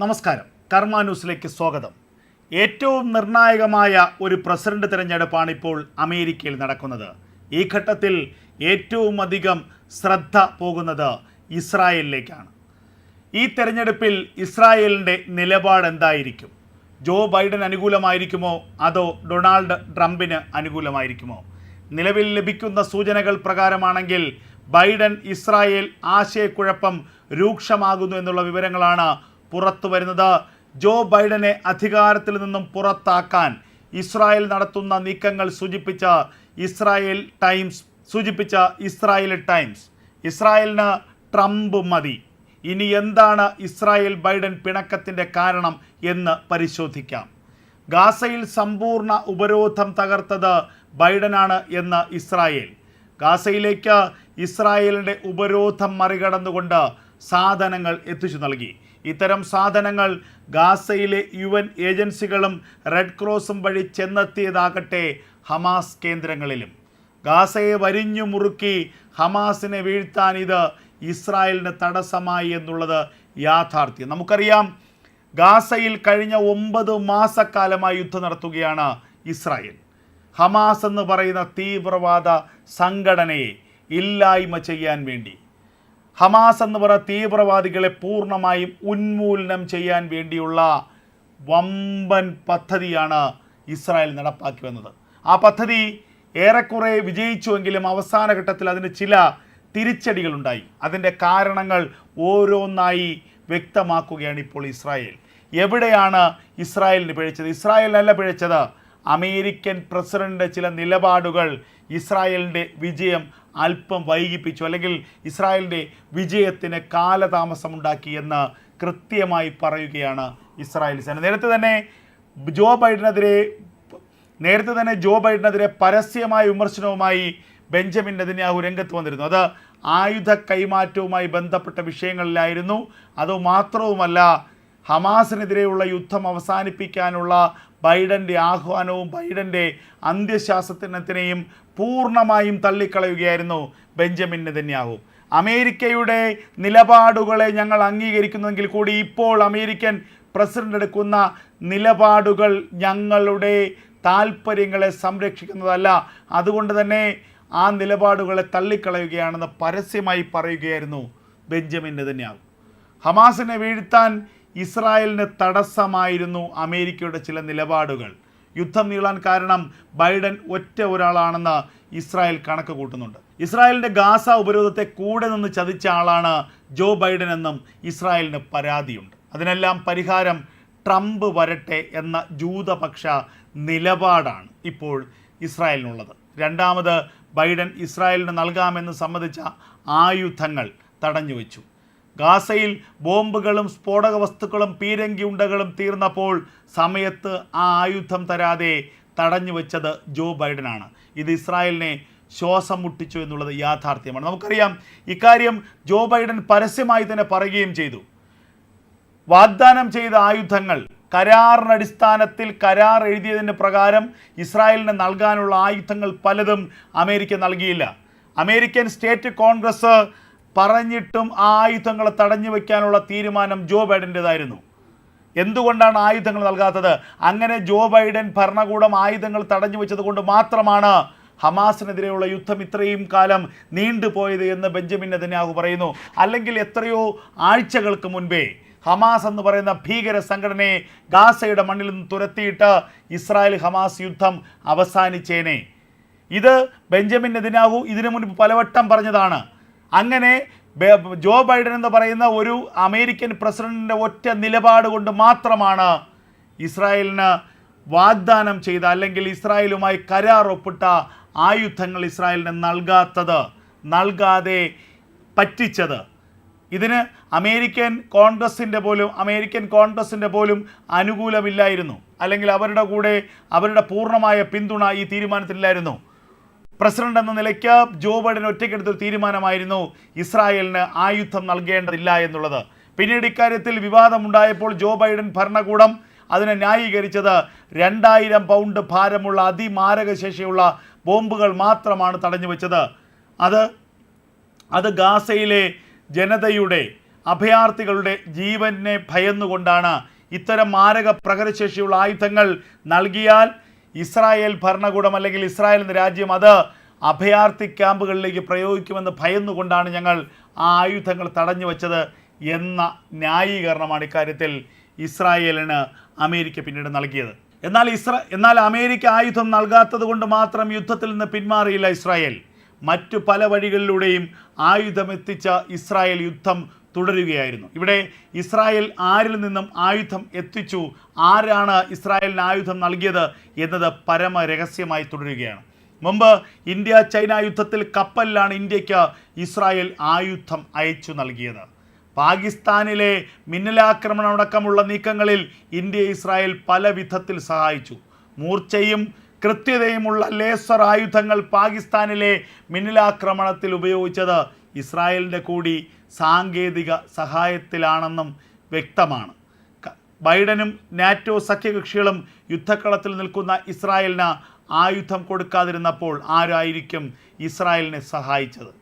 നമസ്കാരം. കർമ്മ ന്യൂസിലേക്ക് സ്വാഗതം. ഏറ്റവും നിർണായകമായ ഒരു പ്രസിഡന്റ് തിരഞ്ഞെടുപ്പാണ് ഇപ്പോൾ അമേരിക്കയിൽ നടക്കുന്നത്. ഈ ഘട്ടത്തിൽ ഏറ്റവും അധികം ശ്രദ്ധ പോകുന്നത് ഇസ്രായേലിലേക്കാണ്. ഈ തെരഞ്ഞെടുപ്പിൽ ഇസ്രായേലിന്റെ നിലപാട് എന്തായിരിക്കും? ജോ ബൈഡൻ അനുകൂലമായിരിക്കുമോ? അതോ ഡൊണാൾഡ് ട്രംപിന് അനുകൂലമായിരിക്കുമോ? നിലവിൽ ലഭിക്കുന്ന സൂചനകൾ പ്രകാരമാണെങ്കിൽ ബൈഡൻ ഇസ്രായേൽ ആശയക്കുഴപ്പം രൂക്ഷമാകുന്നു എന്നുള്ള വിവരങ്ങളാണ് പുറത്തു വരുന്നത്. ജോ ബൈഡനെ അധികാരത്തിൽ നിന്നും പുറത്താക്കാൻ ഇസ്രായേൽ നടത്തുന്ന നീക്കങ്ങൾ സൂചിപ്പിച്ച ഇസ്രായേൽ ടൈംസ് സൂചിപ്പിച്ച ഇസ്രായേൽ ടൈംസ്. ഇസ്രായേലിന് ട്രംപ് മതി. ഇനി എന്താണ് ഇസ്രായേൽ ബൈഡൻ പിണക്കത്തിന്റെ കാരണം എന്ന് പരിശോധിക്കാം. ഗാസയിൽ സമ്പൂർണ ഉപരോധം തകർത്തത് ബൈഡനാണ് എന്ന് ഇസ്രായേൽ. ഗാസയിലേക്ക് ഇസ്രായേലിന്റെ ഉപരോധം മറികടന്നുകൊണ്ട് സാധനങ്ങൾ എത്തിച്ചു നൽകി. ഇത്തരം സാധനങ്ങൾ ഗാസയിലെ യു എൻ ഏജൻസികളും റെഡ് ക്രോസും വഴി ചെന്നെത്തിയതാകട്ടെ ഹമാസ് കേന്ദ്രങ്ങളിലും. ഗാസയെ വരിഞ്ഞു മുറുക്കി ഹമാസിനെ വീഴ്ത്താൻ ഇത് ഇസ്രായേലിന് തടസ്സമായി എന്നുള്ളത് യാഥാർത്ഥ്യം. നമുക്കറിയാം ഗാസയിൽ കഴിഞ്ഞ ഒമ്പത് മാസക്കാലമായി യുദ്ധം നടത്തുകയാണ് ഇസ്രായേൽ. ഹമാസ് എന്ന് പറയുന്ന തീവ്രവാദ സംഘടനയെ ഇല്ലായ്മ ചെയ്യാൻ വേണ്ടി. ഹമാസ് എന്ന് പറയുന്ന തീവ്രവാദികളെ പൂർണമായും ഉന്മൂലനം ചെയ്യാൻ വേണ്ടിയുള്ള വമ്പൻ പദ്ധതിയാണ് ഇസ്രായേൽ നടപ്പാക്കി വന്നത് ആ പദ്ധതി ഏറെക്കുറെ വിജയിച്ചുവെങ്കിലും അവസാന ഘട്ടത്തിൽ അതിന് ചില തിരിച്ചടികളുണ്ടായി. അതിന്റെ കാരണങ്ങൾ ഓരോന്നായി വ്യക്തമാക്കുകയാണ് ഇപ്പോൾ ഇസ്രായേൽ. എവിടെയാണ് ഇസ്രായേലിന് പിഴച്ചത്? ഇസ്രായേലിനല്ല പിഴച്ചത്. അമേരിക്കൻ പ്രസിഡന്റ് ചില നിലപാടുകൾ ഇസ്രായേലിന്റെ വിജയം അല്പം വൈകിപ്പിച്ചു. അല്ലെങ്കിൽ ഇസ്രായേലിന്റെ വിജയത്തിന് കാലതാമസമുണ്ടാക്കി എന്ന് കൃത്യമായി പറയുകയാണ് ഇസ്രായേൽ സേന. നേരത്തെ തന്നെ ജോ ബൈഡനെതിരെ നേരത്തെ തന്നെ ജോ ബൈഡനെതിരെ പരസ്യമായ വിമർശനവുമായി ബെഞ്ചമിൻ നെതിന്യാഹു രംഗത്ത് വന്നിരുന്നു. അത് ആയുധ കൈമാറ്റവുമായി ബന്ധപ്പെട്ട വിഷയങ്ങളിലായിരുന്നു. അതുമാത്രവുമല്ല ഹമാസിനെതിരെയുള്ള യുദ്ധം അവസാനിപ്പിക്കാനുള്ള ബൈഡന്റെ ആഹ്വാനവും ബൈഡന്റെ അന്ത്യശാസനത്തിനെയും പൂർണമായും തള്ളിക്കളയുകയായിരുന്നു ബെഞ്ചമിൻ നെതന്യാഹു. അമേരിക്കയുടെ നിലപാടുകളെ ഞങ്ങൾ അംഗീകരിക്കുന്നെങ്കിൽ കൂടി ഇപ്പോൾ അമേരിക്കൻ പ്രസിഡന്റ് എടുക്കുന്ന നിലപാടുകൾ ഞങ്ങളുടെ താല്പര്യങ്ങളെ സംരക്ഷിക്കുന്നതല്ല. അതുകൊണ്ട് തന്നെ ആ നിലപാടുകളെ തള്ളിക്കളയുകയാണെന്ന് പരസ്യമായി പറയുകയായിരുന്നു ബെഞ്ചമിൻ നെതന്യാഹു. ഹമാസിനെ വീഴ്ത്താൻ ഇസ്രായേലിന് തടസ്സമായിരുന്നു അമേരിക്കയുടെ ചില നിലപാടുകൾ. യുദ്ധം നീളാൻ കാരണം ബൈഡൻ ഒറ്റ ഒരാളാണെന്ന് ഇസ്രായേൽ കണക്ക് കൂട്ടുന്നുണ്ട്. ഇസ്രായേലിന്റെ ഗാസ ഉപരോധത്തെ കൂടെ നിന്ന് ചതിച്ച ആളാണ് ജോ ബൈഡൻ എന്നും ഇസ്രായേലിന് പരാതിയുണ്ട്. അതിനെല്ലാം പരിഹാരം ട്രംപ് വരട്ടെ എന്ന ജൂതപക്ഷ നിലപാടാണ് ഇപ്പോൾ ഇസ്രായേലിനുള്ളത്. രണ്ടാമത് ബൈഡൻ ഇസ്രായേലിന് നൽകാമെന്ന് സമ്മതിച്ച ആയുധങ്ങൾ തടഞ്ഞുവെച്ചു. ഗാസയിൽ ബോംബുകളും സ്ഫോടക വസ്തുക്കളും പീരങ്കി ഉണ്ടകളും തീർന്നപ്പോൾ സമയത്ത് ആ ആയുധം തരാതെ തടഞ്ഞു വെച്ചത് ജോ ബൈഡനാണ്. ഇത് ഇസ്രായേലിനെ ശ്വാസം മുട്ടിച്ചു എന്നുള്ളത് യാഥാർത്ഥ്യമാണ്. നമുക്കറിയാം ഇക്കാര്യം ജോ ബൈഡൻ പരസ്യമായി തന്നെ പറയുകയും ചെയ്തു. വാഗ്ദാനം ചെയ്ത ആയുധങ്ങൾ കരാറിനടിസ്ഥാനത്തിൽ കരാർ എഴുതിയതിന് പ്രകാരം ഇസ്രായേലിന് നൽകാനുള്ള ആയുധങ്ങൾ പലതും അമേരിക്ക നൽകിയില്ല. അമേരിക്കൻ സ്റ്റേറ്റ് കോൺഗ്രസ് പറഞ്ഞിട്ടും ആ ആയുധങ്ങളെ തടഞ്ഞു വയ്ക്കാനുള്ള തീരുമാനം ജോ ബൈഡന്റെതായിരുന്നു എന്തുകൊണ്ടാണ് ആയുധങ്ങൾ നൽകാത്തത്? അങ്ങനെ ജോ ബൈഡൻ ഭരണകൂടം ആയുധങ്ങൾ തടഞ്ഞു വെച്ചത് കൊണ്ട് മാത്രമാണ് ഹമാസിനെതിരെയുള്ള യുദ്ധം ഇത്രയും കാലം നീണ്ടുപോയത് എന്ന് ബെഞ്ചമിൻ നെതന്യാഹു പറയുന്നു. അല്ലെങ്കിൽ എത്രയോ ആഴ്ചകൾക്ക് മുൻപേ ഹമാസ് എന്ന് പറയുന്ന ഭീകര സംഘടനയെ ഗാസയുടെ മണ്ണിൽ നിന്ന് തുരത്തിയിട്ട് ഇസ്രായേൽ ഹമാസ് യുദ്ധം അവസാനിച്ചേനെ. ഇത് ബെഞ്ചമിൻ നെതിനാഹു ഇതിനു മുൻപ് പലവട്ടം പറഞ്ഞതാണ്. അങ്ങനെ ജോ ബൈഡൻ എന്ന് പറയുന്ന ഒരു അമേരിക്കൻ പ്രസിഡന്റിന്റെ ഒറ്റ നിലപാട് കൊണ്ട് മാത്രമാണ് ഇസ്രായേലിന് വാഗ്ദാനം ചെയ്ത അല്ലെങ്കിൽ ഇസ്രായേലുമായി കരാർ ഒപ്പിട്ട ആയുധങ്ങൾ ഇസ്രായേലിന് നൽകാത്തത് നൽകാതെ പറ്റിച്ചത്. ഇതിന് അമേരിക്കൻ കോൺഗ്രസിന്റെ പോലും അമേരിക്കൻ കോൺഗ്രസിന്റെ പോലും അനുകൂലമില്ലായിരുന്നു. അല്ലെങ്കിൽ അവരുടെ കൂടെ അവരുടെ പൂർണമായ പിന്തുണ ഈ തീരുമാനത്തിലില്ലായിരുന്നു പ്രസിഡന്റ് എന്ന നിലയ്ക്ക് ജോ ബൈഡൻ ഒറ്റയ്ക്കെടുത്തൊരു തീരുമാനമായിരുന്നു. ഇസ്രായേലിന് ആയുധം നൽകേണ്ടതില്ല എന്നുള്ളത്. പിന്നീട് ഇക്കാര്യത്തിൽ വിവാദമുണ്ടായപ്പോൾ ജോ ബൈഡൻ ഭരണകൂടം അതിനെ ന്യായീകരിച്ചത് രണ്ടായിരം പൗണ്ട് ഭാരമുള്ള അതിമാരക ശേഷിയുള്ള ബോംബുകൾ മാത്രമാണ് തടഞ്ഞു വെച്ചത് അത് അത് ഗാസയിലെ ജനതയുടെ അഭയാർത്ഥികളുടെ ജീവനെ ഭയന്നുകൊണ്ടാണ് ഇത്തരം മാരക പ്രകരശേഷിയുള്ള ആയുധങ്ങൾ നൽകിയാൽ ഇസ്രായേൽ ഭരണകൂടം അല്ലെങ്കിൽ ഇസ്രായേൽ എന്ന രാജ്യം അത് അഭയാർത്ഥി ക്യാമ്പുകളിലേക്ക് പ്രയോഗിക്കുമെന്ന് ഭയന്നുകൊണ്ടാണ് ഞങ്ങൾ ആ ആയുധങ്ങൾ തടഞ്ഞു വച്ചത് എന്ന ന്യായീകരണമാണ് ഇക്കാര്യത്തിൽ ഇസ്രായേലിന് അമേരിക്ക പിന്നീട് നൽകിയത്. എന്നാൽ ഇസ്ര എന്നാൽ അമേരിക്ക ആയുധം നൽകാത്തത് കൊണ്ട് മാത്രം യുദ്ധത്തിൽ നിന്ന് പിന്മാറിയില്ല ഇസ്രായേൽ. മറ്റു പല വഴികളിലൂടെയും ആയുധമെത്തിച്ച ഇസ്രായേൽ യുദ്ധം തുടരുകയായിരുന്നു. ഇവിടെ ഇസ്രായേൽ ആരിൽ നിന്നും ആയുധം എത്തിച്ചു? ആരാണ് ഇസ്രായേലിന് ആയുധം നൽകിയത് എന്നത് പരമ രഹസ്യമായി തുടരുകയാണ്. മുമ്പ് ഇന്ത്യ ചൈന യുദ്ധത്തിൽ കപ്പലിലാണ് ഇന്ത്യയ്ക്ക് ഇസ്രായേൽ ആയുധം അയച്ചു നൽകിയത്. പാകിസ്ഥാനിലെ മിന്നലാക്രമണം അടക്കമുള്ള നീക്കങ്ങളിൽ ഇന്ത്യ ഇസ്രായേൽ പല വിധത്തിൽ സഹായിച്ചു. മൂർച്ചയും കൃത്യതയുമുള്ള ലേസർ ആയുധങ്ങൾ പാകിസ്ഥാനിലെ മിന്നലാക്രമണത്തിൽ ഉപയോഗിച്ചത് ഇസ്രായേലിന്റെ കൂടി സാങ്കേതിക സഹായത്തിലാണെന്നും വ്യക്തമാണ്. ബൈഡനും നാറ്റോ സഖ്യകക്ഷികളും യുദ്ധക്കളത്തിൽ നിൽക്കുന്ന ഇസ്രായേലിന് ആയുധം കൊടുക്കാതിരുന്നപ്പോൾ ആരായിരിക്കും ഇസ്രായേലിനെ സഹായിച്ചത്?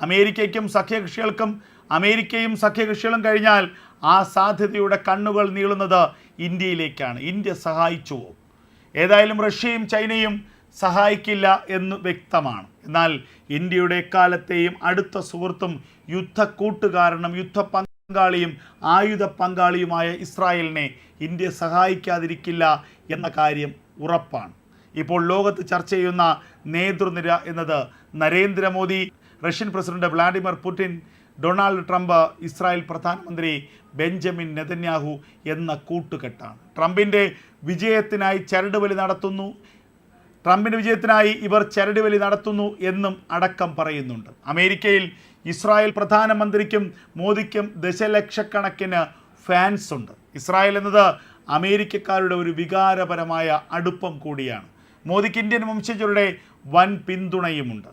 അമേരിക്കയ്ക്കും സഖ്യകക്ഷികൾക്കും അമേരിക്കയും സഖ്യകക്ഷികളും കഴിഞ്ഞാൽ ആ സാധ്യതയുടെ കണ്ണുകൾ നീളുന്നത് ഇന്ത്യയിലേക്കാണ്. ഇന്ത്യ സഹായിച്ചുവോ? ഏതായാലും റഷ്യയും ചൈനയും സഹായിക്കില്ല എന്ന് വ്യക്തമാണ്. എന്നാൽ ഇന്ത്യയുടെ എക്കാലത്തെയും അടുത്ത സുഹൃത്തും യുദ്ധ കൂട്ടുകാരനും യുദ്ധ പങ്കാളിയും ആയുധ പങ്കാളിയുമായ ഇസ്രായേലിനെ ഇന്ത്യ സഹായിക്കാതിരിക്കില്ല എന്ന കാര്യം ഉറപ്പാണ്. ഇപ്പോൾ ലോകത്ത് ചർച്ച ചെയ്യുന്ന നേതൃനിര എന്നത് Narendra Modi Russian president Vladimir Putin Donald Trump Israel പ്രധാനമന്ത്രി ബെഞ്ചമിൻ നെതന്യാഹു എന്ന കൂട്ടുകെട്ടാണ്. ട്രംപിന്റെ വിജയത്തിനായി ചരടുവലി നടത്തുന്നു. ട്രംപിന്റെ വിജയത്തിനായി ഇവർ ചരടുവലി നടത്തുന്നു എന്നും അടക്കം പറയുന്നുണ്ട്. അമേരിക്കയിൽ ഇസ്രായേൽ പ്രധാനമന്ത്രിക്കും മോദിക്കും ദശലക്ഷക്കണക്കിന് ഫാൻസ് ഉണ്ട്. ഇസ്രായേൽ എന്നത് അമേരിക്കക്കാരുടെ ഒരു വികാരപരമായ അടുപ്പം കൂടിയാണ്. മോദിക്ക് ഇന്ത്യൻ വംശജരുടെ വൻ പിന്തുണയുമുണ്ട്.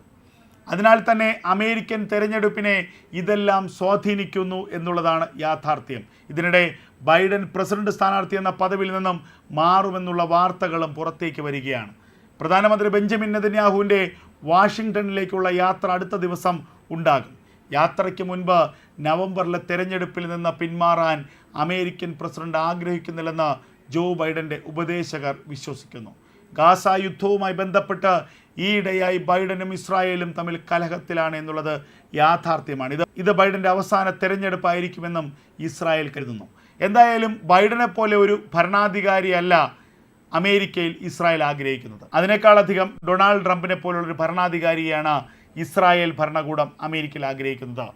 അതിനാൽ തന്നെ അമേരിക്കൻ തെരഞ്ഞെടുപ്പിനെ ഇതെല്ലാം സ്വാധീനിക്കുന്നു എന്നുള്ളതാണ് യാഥാർത്ഥ്യം. ഇതിനിടെ ബൈഡൻ പ്രസിഡന്റ് സ്ഥാനാർത്ഥി എന്ന പദവിയിൽ നിന്നും മാറുമെന്നുള്ള വാർത്തകളും പുറത്തേക്ക് വരികയാണ്. പ്രധാനമന്ത്രി ബെഞ്ചമിൻ നെതന്യാഹുവിന്റെ വാഷിങ്ടണിലേക്കുള്ള യാത്ര അടുത്ത ദിവസം ഉണ്ടാകും. യാത്രയ്ക്ക് മുൻപ് നവംബറിലെ തെരഞ്ഞെടുപ്പിൽ നിന്ന് പിന്മാറാൻ അമേരിക്കൻ പ്രസിഡന്റ് ആഗ്രഹിക്കുന്നില്ലെന്ന് ജോ ബൈഡന്റെ ഉപദേശകർ വിശ്വസിക്കുന്നു. ഗാസ യുദ്ധവുമായി ബന്ധപ്പെട്ട് ഈയിടെയായി ബൈഡനും ഇസ്രായേലും തമ്മിൽ കലഹത്തിലാണ് എന്നുള്ളത് യാഥാർത്ഥ്യമാണ്. ഇത് ഇത് ബൈഡന്റെ അവസാന തെരഞ്ഞെടുപ്പായിരിക്കുമെന്നും ഇസ്രായേൽ കരുതുന്നു. എന്തായാലും ബൈഡനെ പോലെ ഒരു ഭരണാധികാരിയല്ല അമേരിക്കയിൽ ഇസ്രായേൽ ആഗ്രഹിക്കുന്നത്. അതിനേക്കാളധികം ഡൊണാൾഡ് ട്രംപിനെ പോലുള്ളൊരു ഭരണാധികാരിയാണ് ഇസ്രായേൽ ഭരണകൂടം അമേരിക്കയിൽ ആഗ്രഹിക്കുന്നത്.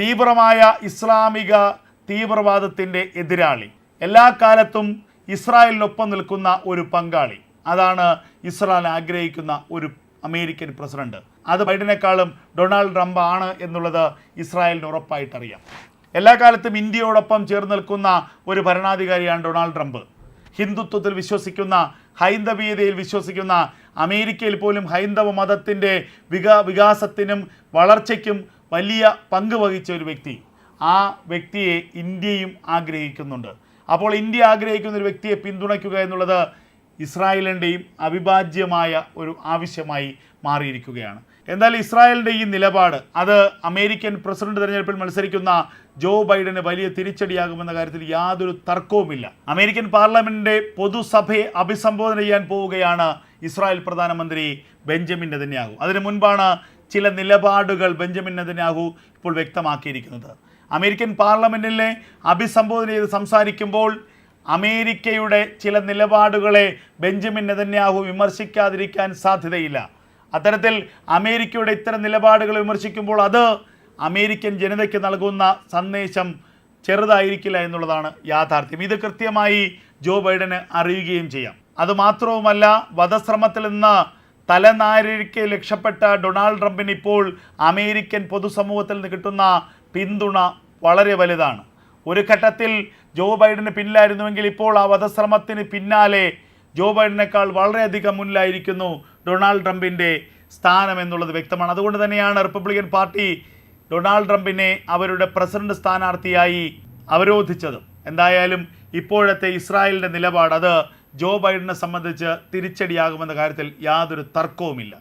തീവ്രമായ ഇസ്ലാമിക തീവ്രവാദത്തിന്റെ എതിരാളി. എല്ലാ കാലത്തും ഇസ്രായേലിനൊപ്പം നിൽക്കുന്ന ഒരു പങ്കാളി. അതാണ് ഇസ്രായേൽ ആഗ്രഹിക്കുന്ന ഒരു അമേരിക്കൻ പ്രസിഡന്റ്. അത് ബൈഡനേക്കാളും ഡൊണാൾഡ് ട്രംപ് ആണ് എന്നുള്ളത് ഇസ്രായേലിന് ഉറപ്പായിട്ടറിയാം. എല്ലാ കാലത്തും ഇന്ത്യയോടൊപ്പം ചേർന്ന് നിൽക്കുന്ന ഒരു ഭരണാധികാരിയാണ് ഡൊണാൾഡ് ട്രംപ്. ഹിന്ദുത്വത്തിൽ വിശ്വസിക്കുന്ന ഹൈന്ദവീയതയിൽ വിശ്വസിക്കുന്ന അമേരിക്കയിൽ പോലും ഹൈന്ദവ മതത്തിന്റെ വികാ വികാസത്തിനും വളർച്ചയ്ക്കും വലിയ പങ്ക് വഹിച്ച ഒരു വ്യക്തി. ആ വ്യക്തിയെ ഇന്ത്യയും ആഗ്രഹിക്കുന്നുണ്ട്. അപ്പോൾ ഇന്ത്യ ആഗ്രഹിക്കുന്ന ഒരു വ്യക്തിയെ പിന്തുണയ്ക്കുക എന്നുള്ളത് ഇസ്രായേലിന്റെയും അവിഭാജ്യമായ ഒരു ആവശ്യമായി മാറിയിരിക്കുകയാണ്. എന്നാൽ ഇസ്രായേലിന്റെ ഈ നിലപാട് അത് അമേരിക്കൻ പ്രസിഡന്റ് തെരഞ്ഞെടുപ്പിൽ മത്സരിക്കുന്ന ജോ ബൈഡന് വലിയ തിരിച്ചടിയാകുമെന്ന കാര്യത്തിൽ യാതൊരു തർക്കവുമില്ല. അമേരിക്കൻ പാർലമെന്റിന്റെ പൊതുസഭയെ അഭിസംബോധന ചെയ്യാൻ പോവുകയാണ് ഇസ്രായേൽ പ്രധാനമന്ത്രി ബെഞ്ചമിൻ നെതന്യാഹു. അതിനു മുൻപാണ് ചില നിലപാടുകൾ ബെഞ്ചമിൻ നെതന്യാഹു ഇപ്പോൾ വ്യക്തമാക്കിയിരിക്കുന്നത്. അമേരിക്കൻ പാർലമെന്റിലെ അഭിസംബോധന ചെയ്ത് സംസാരിക്കുമ്പോൾ അമേരിക്കയുടെ ചില നിലപാടുകളെ ബെഞ്ചമിൻ നെതന്യാഹു വിമർശിക്കാതിരിക്കാൻ സാധ്യതയില്ല. അത്തരത്തിൽ അമേരിക്കയുടെ ഇത്തരം നിലപാടുകൾ വിമർശിക്കുമ്പോൾ അത് അമേരിക്കൻ ജനതയ്ക്ക് നൽകുന്ന സന്ദേശം ചെറുതായിരിക്കില്ല എന്നുള്ളതാണ് യാഥാർത്ഥ്യം. ഇത് കൃത്യമായി ജോ ബൈഡന് അറിയുകയും ചെയ്യാം. അതുമാത്രവുമല്ല വധശ്രമത്തിൽ നിന്ന് തലനാരിഴയ്ക്ക് രക്ഷപ്പെട്ട ഡൊണാൾഡ് ട്രംപിന് ഇപ്പോൾ അമേരിക്കൻ പൊതുസമൂഹത്തിൽ നിന്ന് കിട്ടുന്ന പിന്തുണ വളരെ വലുതാണ്. ഒരു ഘട്ടത്തിൽ ജോ ബൈഡന് പിന്നിലായിരുന്നുവെങ്കിൽ ഇപ്പോൾ ആ വധശ്രമത്തിന് പിന്നാലെ ജോ ബൈഡനേക്കാൾ വളരെയധികം മുന്നിലായിരിക്കുന്നു ഡൊണാൾഡ് ട്രംപിന്റെ സ്ഥാനം എന്നുള്ളത് വ്യക്തമാണ്. അതുകൊണ്ട് തന്നെയാണ് റിപ്പബ്ലിക്കൻ പാർട്ടി ഡൊണാൾഡ് ട്രംപിനെ അവരുടെ പ്രസിഡന്റ് സ്ഥാനാർത്ഥിയായി അവരോധിച്ചത്. എന്തായാലും ഇപ്പോഴത്തെ ഇസ്രായേലിന്റെ നിലപാട് അത് ജോ ബൈഡനെ സംബന്ധിച്ച് തിരിച്ചടിയാകുമെന്ന കാര്യത്തിൽ യാതൊരു തർക്കവുമില്ല.